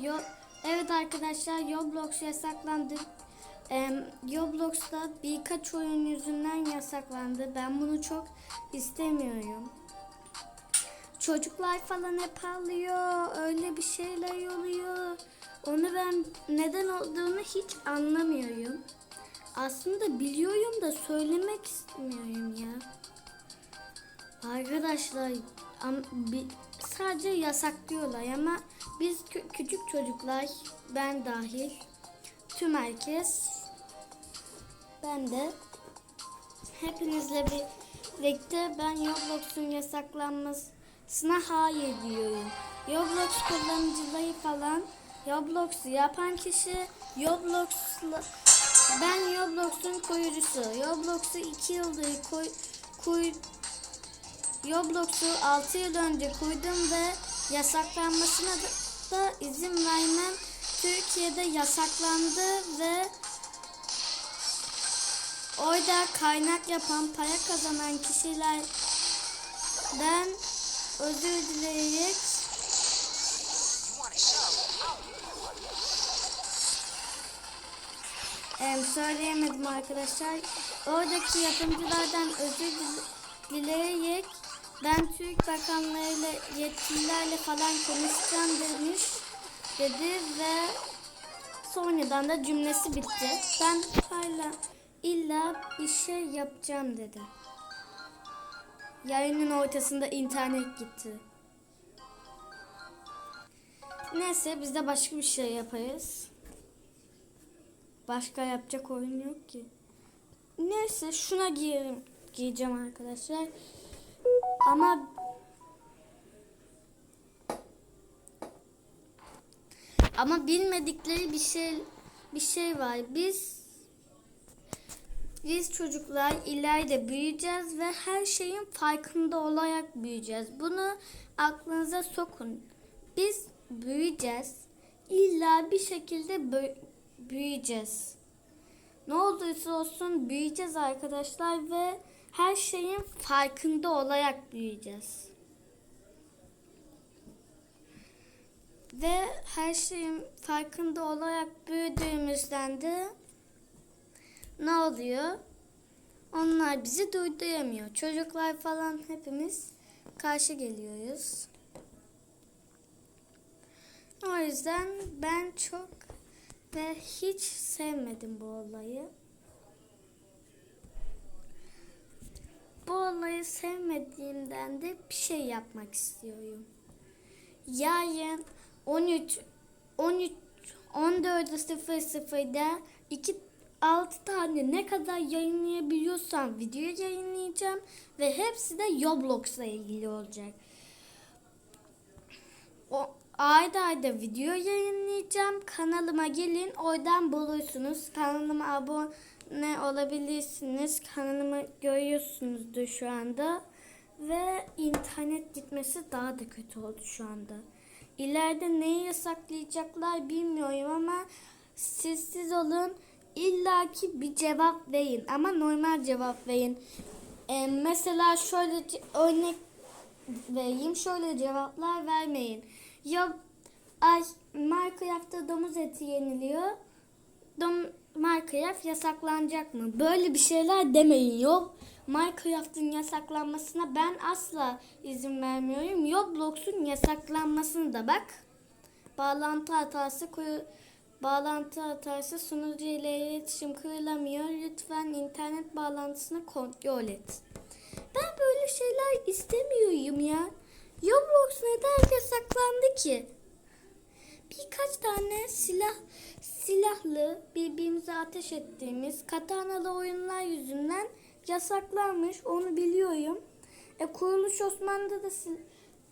Yo evet arkadaşlar Roblox yasaklandı. Em, Roblox'ta birkaç oyun yüzünden yasaklandı. Ben bunu çok istemiyorum. Çocuklar falan hep ağlıyor. Öyle bir şeyler oluyor. Onu ben neden olduğunu hiç anlamıyorum. Aslında biliyorum da söylemek istemiyorum ya. Arkadaşlar am- bi- sadece yasaklıyorlar ama biz kü- küçük çocuklar ben dahil tüm herkes ben de hepinizle birlikte ben Roblox'un yasaklanmasına hayır diyorum. Roblox kullanıcıları falan Roblox'u yapan kişi Roblox'la ben Roblox'un kurucusu. Roblox'u 2 yıldır koy, kuy, Roblox'u 6 yıl önce kurdum ve yasaklanmasına da, izin vermem. Türkiye'de yasaklandı ve orada kaynak yapan, para kazanan kişilerden özür dileyerek Em, söyleyemedim arkadaşlar. Oradaki yapımcılardan özür dile- dileyerek ben Türk bakanlarıyla yetkililerle falan konuşacağım demiş dedi ve sonradan da cümlesi bitti. Ben hala illa bir şey yapacağım dedi. Yayının ortasında internet gitti. Neyse biz de başka bir şey yaparız. Başka yapacak oyun yok ki. Neyse şuna giyerim, giyeceğim arkadaşlar. Ama ama bilmedikleri bir şey bir şey var. Biz biz çocuklar ileride büyüyeceğiz ve her şeyin farkında olarak büyüyeceğiz. Bunu aklınıza sokun. Biz büyüyeceğiz. İlla bir şekilde büyüyeceğiz. Ne olursa olsun büyüyeceğiz arkadaşlar ve her şeyin farkında olarak büyüyeceğiz. Ve her şeyin farkında olarak büyüdüğümüzden de ne oluyor? Onlar bizi duyduramıyor. Çocuklar falan hepimiz karşı geliyoruz. O yüzden ben çok ve hiç sevmedim bu olayı. Bu olayı sevmediğimden de bir şey yapmak istiyorum. Yarın 13 13 14.00'da 2 6 tane ne kadar yayınlayabiliyorsam video yayınlayacağım ve hepsi de Roblox'la ilgili olacak. O ayda ayda video yayınlayacağım. Kanalıma gelin oradan bulursunuz. Kanalıma abone olabilirsiniz. Kanalımı görüyorsunuzdur şu anda. Ve internet gitmesi daha da kötü oldu şu anda. İleride neyi yasaklayacaklar bilmiyorum ama sessiz olun. İlla ki bir cevap verin ama normal cevap verin. Ee, mesela şöyle örnek vereyim. Şöyle cevaplar vermeyin. Ya ay Minecraft'ta domuz eti yeniliyor. Dom Minecraft yasaklanacak mı? Böyle bir şeyler demeyin. Yok Minecraft'ın yasaklanmasına ben asla izin vermiyorum. Roblox'un yasaklanmasını da bak. Bağlantı hatası koyu Bağlantı hatası sunucu ile iletişim kırılamıyor. Lütfen internet bağlantısını kontrol et. Ben böyle şeyler istemiyorum ya. Roblox neden yasaklandı ki? Birkaç tane silah silahlı birbirimize ateş ettiğimiz katanalı oyunlar yüzünden yasaklanmış. Onu biliyorum. E, Kuruluş Osmanlı'da da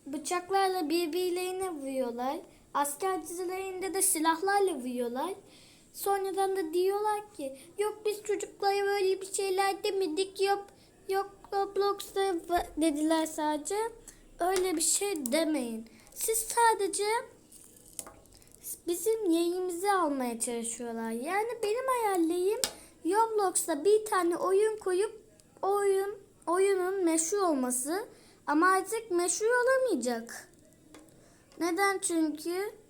bıçaklarla birbirlerine vuruyorlar. Asker dizilerinde de silahlarla vuruyorlar. Sonradan da diyorlar ki yok biz çocuklara böyle bir şeyler demedik yok yok Roblox'ta dediler sadece. Öyle bir şey demeyin. Siz sadece bizim yayımızı almaya çalışıyorlar. Yani benim hayallerim Roblox'ta bir tane oyun koyup oyun oyunun meşhur olması ama artık meşhur olamayacak. Neden? Çünkü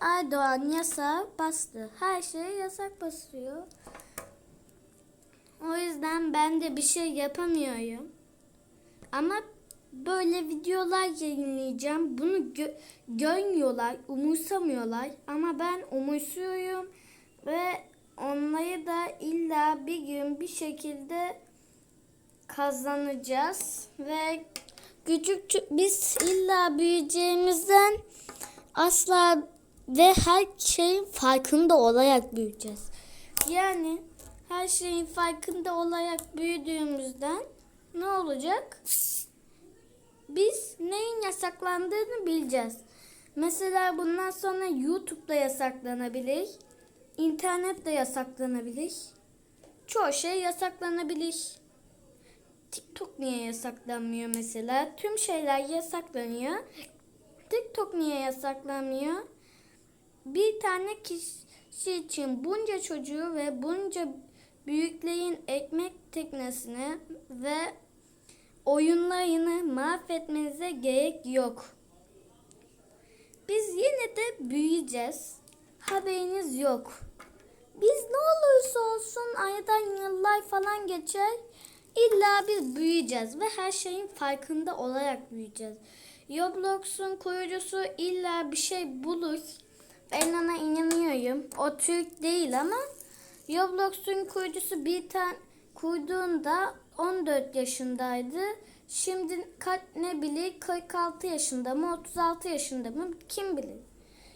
Erdoğan yasağı bastı. Her şeye yasak basıyor. O yüzden ben de bir şey yapamıyorum. Ama böyle videolar yayınlayacağım. Bunu gö- görmüyorlar, umursamıyorlar. Ama ben umursuyorum ve onları da illa bir gün bir şekilde kazanacağız ve küçük biz illa büyüyeceğimizden asla ve her şeyin farkında olarak büyüyeceğiz. Yani her şeyin farkında olarak büyüdüğümüzden ne olacak? Biz neyin yasaklandığını bileceğiz. Mesela bundan sonra YouTube'da yasaklanabilir. İnternette yasaklanabilir. Çoğu şey yasaklanabilir. TikTok niye yasaklanmıyor mesela? Tüm şeyler yasaklanıyor. TikTok niye yasaklanmıyor? Bir tane kişi için bunca çocuğu ve bunca büyüklerin ekmek teknesini ve oyunlarını mahvetmenize gerek yok. Biz yine de büyüyeceğiz. Haberiniz yok. Biz ne olursa olsun aydan yıllar falan geçer. İlla biz büyüyeceğiz ve her şeyin farkında olarak büyüyeceğiz. Roblox'un kurucusu illa bir şey bulur. Ben ona inanıyorum. O Türk değil ama Roblox'un kurucusu bir tane kurduğunda 14 yaşındaydı. Şimdi kaç ne bilir 46 yaşında mı 36 yaşında mı kim bilir.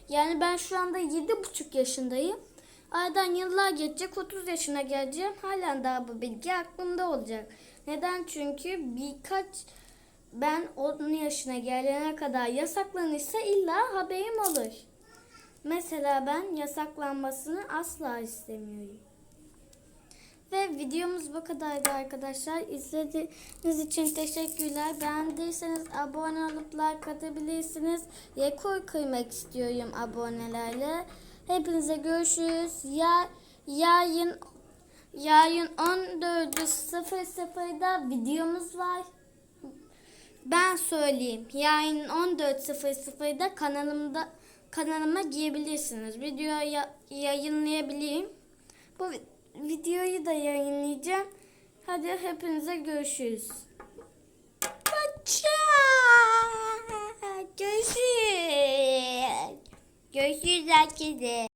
Yani ben şu anda 7,5 yaşındayım. Aradan yıllar geçecek 30 yaşına geleceğim. Halen daha bu bilgi aklımda olacak. Neden? Çünkü birkaç ben 10 yaşına gelene kadar yasaklanırsa illa haberim olur. Mesela ben yasaklanmasını asla istemiyorum. Ve videomuz bu kadardı arkadaşlar. İzlediğiniz için teşekkürler. Beğendiyseniz abone olup like atabilirsiniz. Rekor kırmak istiyorum abonelerle. Hepinize görüşürüz. Ya yayın yayın 14.00'da videomuz var. Ben söyleyeyim. Yayın 14.00'da kanalımda kanalıma girebilirsiniz. Video ya- yayınlayabilirim. Bu videoyu da yayınlayacağım. Hadi hepinize görüşürüz. Paça! Görüşürüz. Görüşürüz herkese.